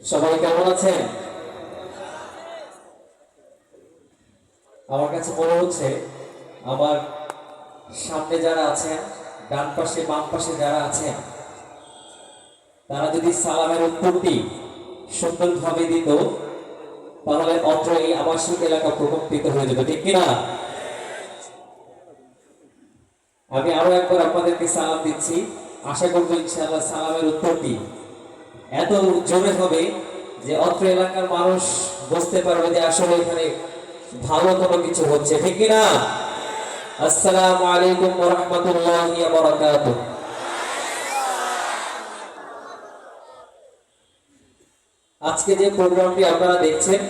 সবাই কেমন আছেন? আমার কাছে মনে হচ্ছে আমার সামনে যারা আছেন, ডান পাশে, বাম পাশে যারা আছেন, তারা যদি সালামের উত্তরটি সুন্দরভাবে দিত, তাহলে অত্র এই আবাসিক এলাকা প্রকম্পিত হয়ে যেত, ঠিক কিনা? আমি আরও একবার আপনাদেরকে সালাম দিচ্ছি। আশা করব ইনশাআল্লাহ সালামের উত্তরটি এত জোরে হবে যে অত্র এলাকার মানুষ বুঝতে পারবে যে আসলে এখানে ভালো কোনো কিছু হচ্ছে, ঠিক কিনা আসসালামু আলাইকুম রাহমাতুল্লাহি বারাকাতুহু। আজকে যে প্রোগ্রামটি আপনারা দেখছেন,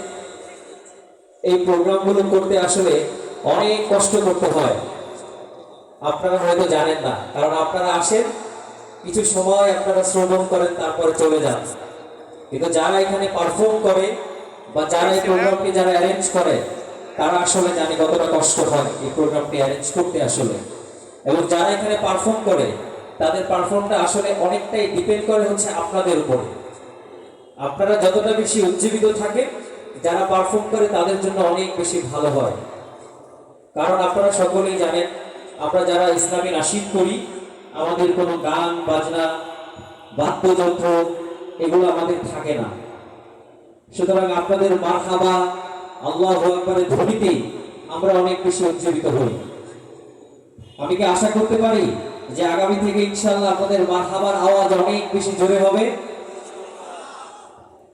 এই প্রোগ্রামগুলো করতে আসলে অনেক কষ্ট করতে হয়। আপনারা হয়তো জানেন না, কারণ আপনারা আসেন কিছু সময় আপনারা শ্রবণ করেন, তারপরে চলে যান। কিন্তু যারা এখানে পারফর্ম করে বা যারা এই প্রোগ্রামটি যারা অ্যারেঞ্জ করে, তারা আসলে জানে কতটা কষ্ট হয় এই প্রোগ্রামটি অ্যারেঞ্জ করতে আসলে। এবং যারা এখানে পারফর্ম করে, তাদের পারফর্মটা আসলে অনেকটাই ডিপেন্ড করে হচ্ছে আপনাদের উপরে। আপনারা যতটা বেশি উজ্জীবিত থাকে যারা পারফর্ম করে, তাদের জন্য অনেক বেশি ভালো হয়। কারণ আপনারা সকলেই জানেন, আমরা যারা ইসলামী নাসিদ করি আমাদের কোনো গান, বাজনা, বাদ্যযন্ত্র, এগুলো আমাদের থাকে না। সুতরাং আপনাদের মারহাবা আল্লাহ আকবরের ধ্বনিতে আমরা অনেক বেশি উজ্জীবিত হই। আমি কি আশা করতে পারি যে আগামী থেকে ইনশাআল্লাহ আপনাদের মারহাবার আওয়াজ অনেক বেশি জোরে হবে?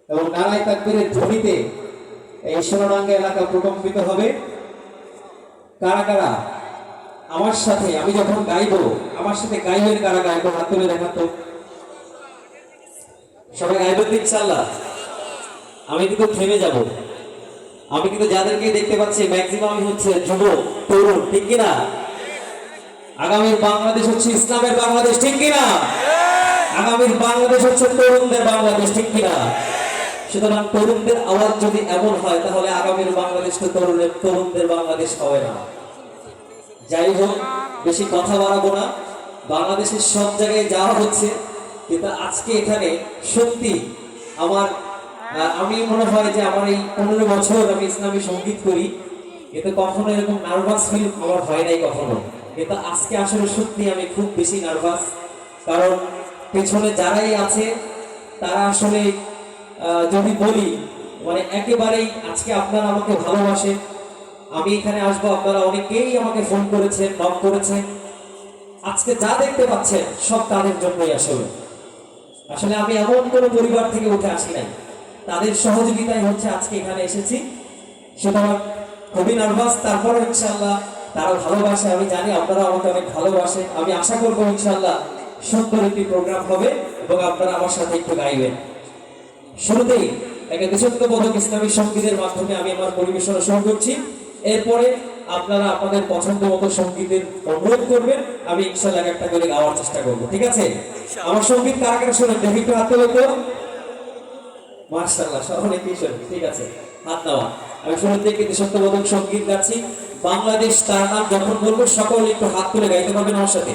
এবং নারায় তাকবীরের ধ্বনিতে এই সোনাডাঙ্গা এলাকা প্রকম্পিত হবে। কারা কারা? আমার সাথে আমি যখন গাইবো, আমার সাথে গাইবেন কারা গাইবো? হাত তুলে দেখাতো সবাই গাইবেন তো ইনশাআল্লাহ। আমি কিন্তু থেমে যাব। আমি কিন্তু যাদেরকে দেখতে পাচ্ছি ম্যাক্সিমাম হচ্ছে যুবক তরুণ, ঠিক কিনা? আগামীর বাংলাদেশ হচ্ছে ইসলামের বাংলাদেশ, ঠিক কিনা? আগামীর বাংলাদেশ হচ্ছে তরুণদের বাংলাদেশ, ঠিক কিনা? সুতরাং তরুণদের আওয়াজ যদি এমন হয়, তাহলে আগামীর বাংলাদেশ তো তরুণের, তরুণদের বাংলাদেশ হবে না। যাই হোক, বেশি কথা বাড়াবো না। বাংলাদেশের সব জায়গায় যাওয়া হচ্ছে। কিন্তু আজকে এখানে সত্যি আমার আমি মনে হয় যে আমার এই পনেরো বছর আমি ইসলামী সংগীত করি। কিন্তু কখনো এরকম নার্ভাস ফিল আমার হয় নাই কখনো। কিন্তু আজকে আসলে সত্যি আমি খুব বেশি নার্ভাস কারণ পেছনে যারাই আছে, তারা আসলে যদি বলি মানে একেবারেই আজকে আপনারা আমাকে ভালোবাসেন। আমি এখানে আসব, আপনারা অনেকেই আমাকে ফোন করেছেন নক করেছেন। আজকে যা দেখতে পাচ্ছেন, সব তাদের জন্যই আসলে। আসলে আমি এমন কোনো পরিবার থেকে উঠে আসি নাই। তাদের সহযোগিতায় হচ্ছে আজকে এখানে এসেছি। সুতরাং খুবই নার্ভাস তারপরে ইনশাল্লাহ তারা ভালোবাসে, আমি জানি আপনারা আমাকে অনেক ভালোবাসে আমি আশা করব ইনশাল্লাহ সুন্দর একটি প্রোগ্রাম হবে এবং আপনারা আমার সাথে একটু গাইবেন। শুরুতেই একটা দেশত্ববোধক ইসলামী সঙ্গীতের মাধ্যমে আমি আমার পরিবেশনা শুরু করছি। এরপরে আপনারা আপনাদের পছন্দ মতো সঙ্গীতের অনুরোধ করবেন আমি ইনশাল্লাহ একটা করে গাওয়ার চেষ্টা করব ঠিক আছে? আমার সংগীত কারা কারা শোনেন দেখি একটু হাত তোলো তো। মার্শাল্লাহ কি শোনেন ঠিক আছে? হাত দেওয়া আমি শুরু থেকে দেশত্ববোধক সংগীত গাচ্ছি। বাংলাদেশ তার নাম যখন বলব সকলে একটু হাত তুলে গাইতে পারবেন আমার সাথে।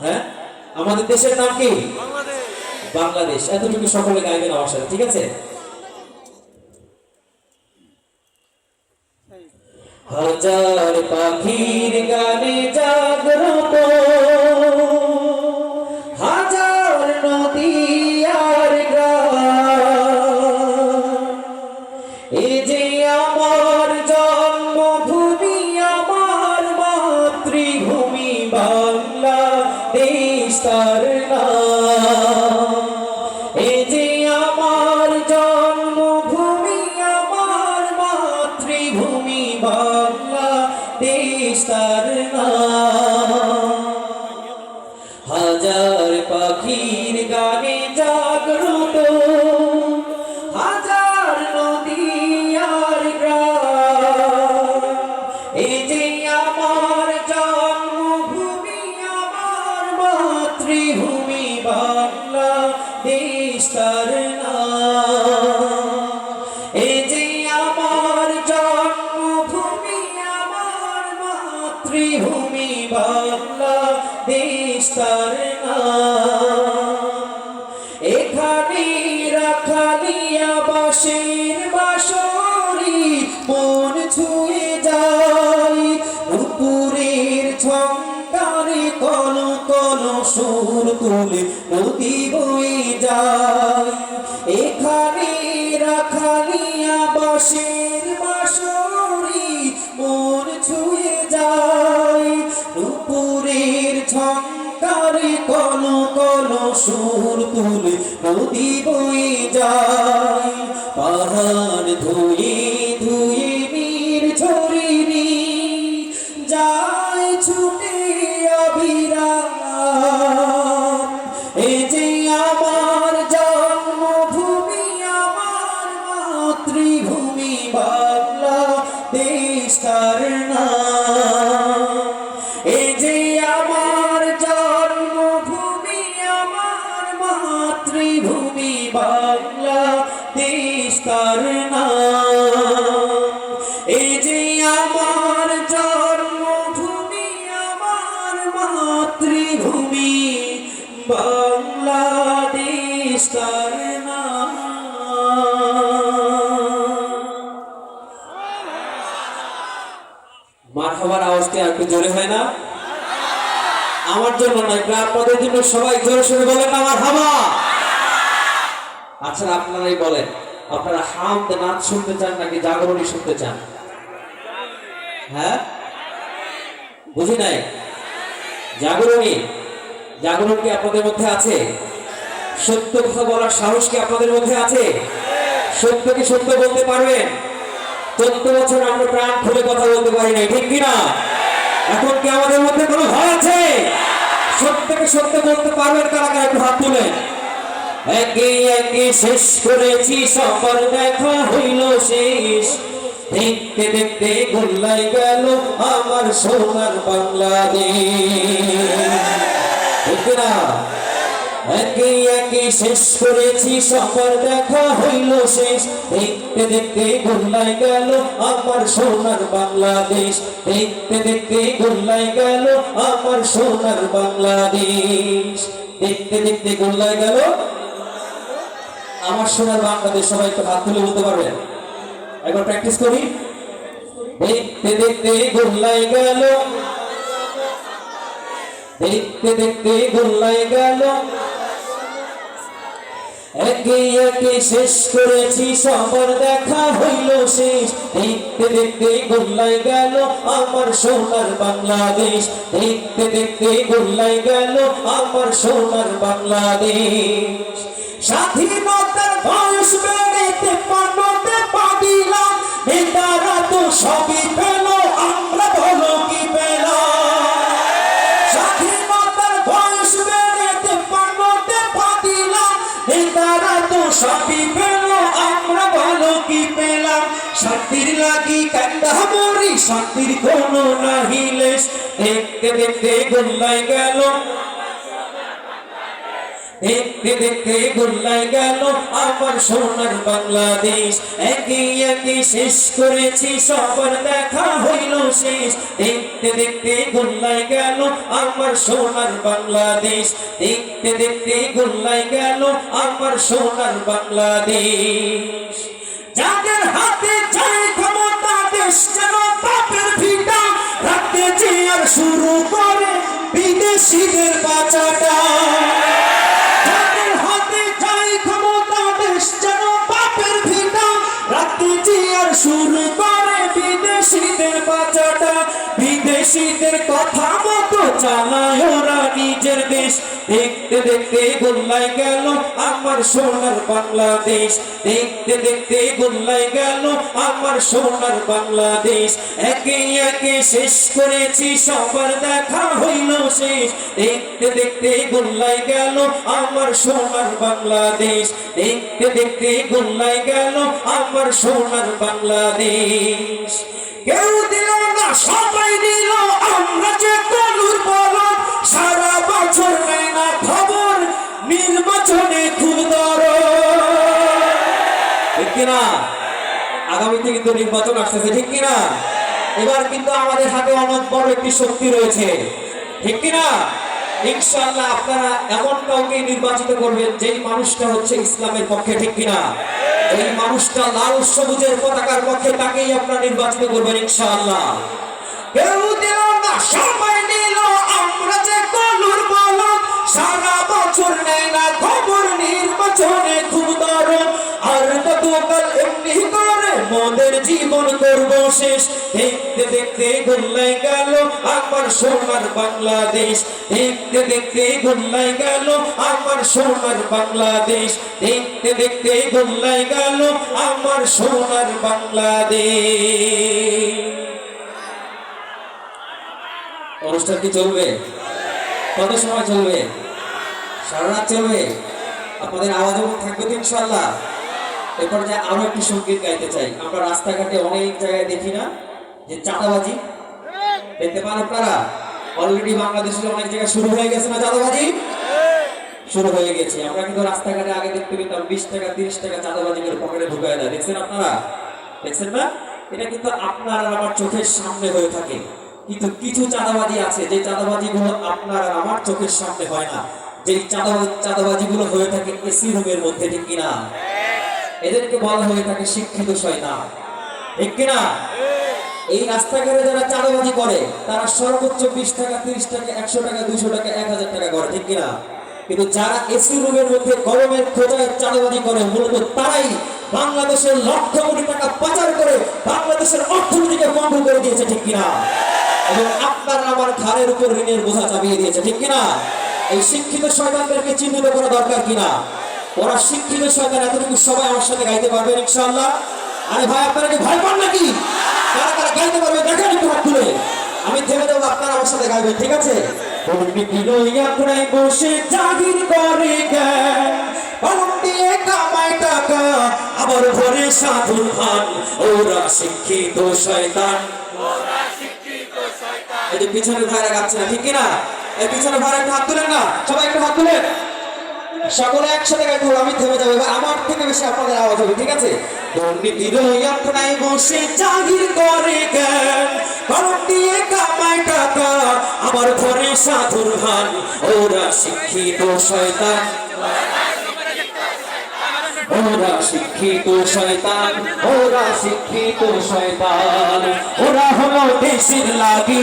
হ্যাঁ? আমাদের দেশের নাম কি? বাংলাদেশ। এতটুকু সকলে গাইবেন আমার সাথে ঠিক আছে? হাজার পাখির গানে জাগ্রত মাতৃভূমি বাংলাদেশ তার হাজার পাখির গানে জাগ্রত, হাজার নদী আর গ্রাম। এই যে আমার জন্মভূমি, আমার মাতৃভূমি বাংলাদেশ তার নাম। উপরের ছঙ্গারে কল কল সুর তুলে নদী বয়ে যায়। এখানে রাখালিয়া বাসের বাসরি মন ছুঁয়ে যায়। উপরের ছঙ্গারে কল কল সুর তুলে নদী বয়ে যায়। দেশ তার নাম এ যে আমার জন্মভূমি, আমার মাতৃভূমি, বাংলাদেশ তার নাম মার আওয়াজটা একটু জোরে হয় না? আমার জন্য নয় আপনাদের জন্য সবাই জোরে সরে বলেন আমার হাবা আচ্ছা আপনারাই বলেন। আপনারা হামদ নাচ শুনতে চান নাকি জাগরণী শুনতে চান? হ্যাঁ? বুঝি নাই? জাগরণী, জাগরণ কি আপনাদের মধ্যে আছে? সত্য কথা বলার সাহস কি আপনাদের মধ্যে আছে? সত্য কি সত্য বলতে পারবেন? চোদ্দ বছর আমরা প্রাণ খুলে কথা বলতে পারি নাই, ঠিক কিনা? এখন কি আমাদের মধ্যে কোনো ভয় আছে? সত্যকে সত্য বলতে পারবেন? কারা কারা একটু হাত তুলেন। একে একে শেষ করেছি সবার দেখা হইল শেষ। দেখতে দেখতে গোল্লাই গেল আমার সোনার বাংলাদেশ। একে একে শেষ করেছি সবার দেখা হইল শেষ। দেখতে দেখতে গোল্লাই গেল আমার সোনার বাংলাদেশ। দেখতে দেখতে গোল্লাই গেল আমার সোনার বাংলাদেশ। দেখতে দেখতে গোল্লাই গেল আমার সোনার বাংলাদেশ সবাই একটু হাত তুলে বলতে পারবেন একবার প্র্যাকটিস করি। দেখতে দেখতে গোল্লাই গেল। দেখতে দেখতে গোল্লাই গেল। একে একে শেষ করেছি, সবার দেখা হইল শেষ। দেখতে দেখতে গোল্লাই গেল আমার সোনার বাংলাদেশ। দেখতে দেখতে গোল্লাই গেল আমার সোনার বাংলাদেশ। স্বাধীনতার বয়স বেড়েতে পানোতে পাদিলাম নেতারা তো সবই পেল, আমরা বলো কি পেলাম স্বাধীনতার বয়স বেড়েতে পানোতে পাদিলাম নেতারা তো সবই পেল, আমরা বলো কি পেলাম? শান্তির লাগি কান্দা মরি, শান্তির কোনো নাহিলেশ দেখতে দেখতে গোল্লাই গেল দেখতে দেখতে গোল্লাই গেল আমার সোনার বাংলাদেশ। একে একে শেষ করেছি, সবার দেখা হইল শেষ। দেখতে দেখতে গোল্লাই গেল আমার সোনার বাংলাদেশ। দেখতে দেখতে গোল্লাই গেল আমার সোনার বাংলাদেশ। যাদের হাতে চাই ক্ষমতা, দেশ যেন পাপের ভিটা। রাখতে চেয়ার শুরু করে, বিদেশিদের বাঁচাটা। বিদেশিদের বাঁচাটা বিদেশিদের কথা মতো চালায় ওরা নিজের দেশ। দেখতে দেখতে গোল্লাই গেল আমার সোনার বাংলাদেশ। দেখতে দেখতে গোল্লাই গেল আমার সোনার বাংলাদেশ। একে একে শেষ করেছি, সবার দেখা হইল শেষ। দেখতে দেখতে গোল্লাই গেল আমার সোনার বাংলাদেশ। দেখতে দেখতে গোল্লাই গেল আমার সোনার বাংলাদেশ। কেউ দিল না, সবাই দিল। আমরা সারা বছর নেয় না খবর, নির্বাচনে খুব দর ঠিক কিনা? আগামীতে কিন্তু নির্বাচন আসতেছে, ঠিক কিনা? এবার কিন্তু আমাদের হাতে অনেক বড় একটি শক্তি রয়েছে। ঠিক কিনা? ইনশাআল্লাহ আপনারা এমন কাউকে নির্বাচিত করবেন যেই মানুষটা হচ্ছে ইসলামের পক্ষে ঠিক কিনা। এই মানুষটা লাল সবুজের পতাকার পক্ষে তাকেই আপনারা নির্বাচিত করবেন ইনশাআল্লাহ। সারা বছর নেই না খবর নির্বাচনে খুব দরদ আর এমনি করে মোদের জীবন করব শেষ। দেখতে দেখতে গোল্লাই গেল আমার সোনার বাংলাদেশ। দেখতে দেখতে গোল্লাই গেল আমার সোনার বাংলাদেশ। দেখতে দেখতে গোল্লাই গেল আমার সোনার বাংলাদেশ। অনুষ্ঠান কি চলবে? কত সময় চলবে? সারা রাত চলবে? আপনাদের আওয়াজ থাকবে তো ইনশাল্লাহ এরপর যে আরও একটি সংগীত গাইতে চাই। আমরা রাস্তাঘাটে অনেক জায়গায় দেখি না যে চাঁদাবাজি। দেখতে পান আপনারা? অলরেডি বাংলাদেশের অনেক জায়গায় শুরু হয়ে গেছে না চাঁদাবাজি? শুরু হয়ে গেছে। আমরা কিন্তু রাস্তাঘাটে আগে দেখতে পেতাম বিশ টাকা, তিরিশ টাকা চাঁদাবাজি করে পকেটে ঢুকায় দেয়। দেখছেন আপনারা? দেখছেন না? এটা কিন্তু আপনার আমার চোখের সামনে হয়ে থাকে। কিন্তু কিছু চাঁদাবাজি আছে। যে চাঁদাবাজি গুলো আপনার আমার চোখের সামনে হয় না। যে চাঁদাবাজি গুলো হয়ে থাকে এসি রুমের মধ্যে, ঠিক কিনা? এদেরকে বলা হয়ে থাকে শিক্ষিত শয়তান। ঠিক কিনা? এই রাস্তাঘাটে যারা চাঁদাবাজি করে, তারা সর্বোচ্চ বিশ টাকা, তিরিশ টাকা, একশো টাকা, দুইশো টাকা, এক হাজার টাকা করে, ঠিক কিনা? কিন্তু যারা এসি রুমের মধ্যে গরমের খোঁজায় চাঁদাবাজি করে, মূলত তারাই বাংলাদেশের লক্ষ কোটি টাকা পাচার করে বাংলাদেশের অর্থনীতিকে বন্ধ করে দিয়েছে, ঠিক কিনা? এবং আপনার আমার ঘাড়ের উপর ঋণের বোঝা চাপিয়ে দিয়েছে, ঠিক কিনা? এই শিক্ষিত শয়তানদেরকে চিহ্নিত করা দরকার কিনা? ওরা শিক্ষিত শয়তান, এতটুকু সবাই আমার সাথে গাইতে পারবেন ইনশাআল্লাহ। আরে ভাই, আপনারা কি ভয় পান নাকি? কারা কারা গাইতে পারবে দেখেন একটু হাত তুলে। আমি থেমে দেবো আপনারা আমার সাথে গাইবেন, ঠিক আছে? বসে ভরে খান। ওরা শিক্ষিত গাচ্ছে না, ঠিক কিনা? এই পিছনে ভাইরা একটু হাত তুলেন না, সবাই একটু হাত তুলেন। সকলে একসাথে গাইতে হবে আমি থেমে যাব। আমার থেকে বেশি আপনাদের আওয়াজ হবে, ঠিক আছে? শিক্ষিত ওরা শিক্ষিত ওরা শিক্ষিত শয়তান। ওরা হলো দেশের লাগি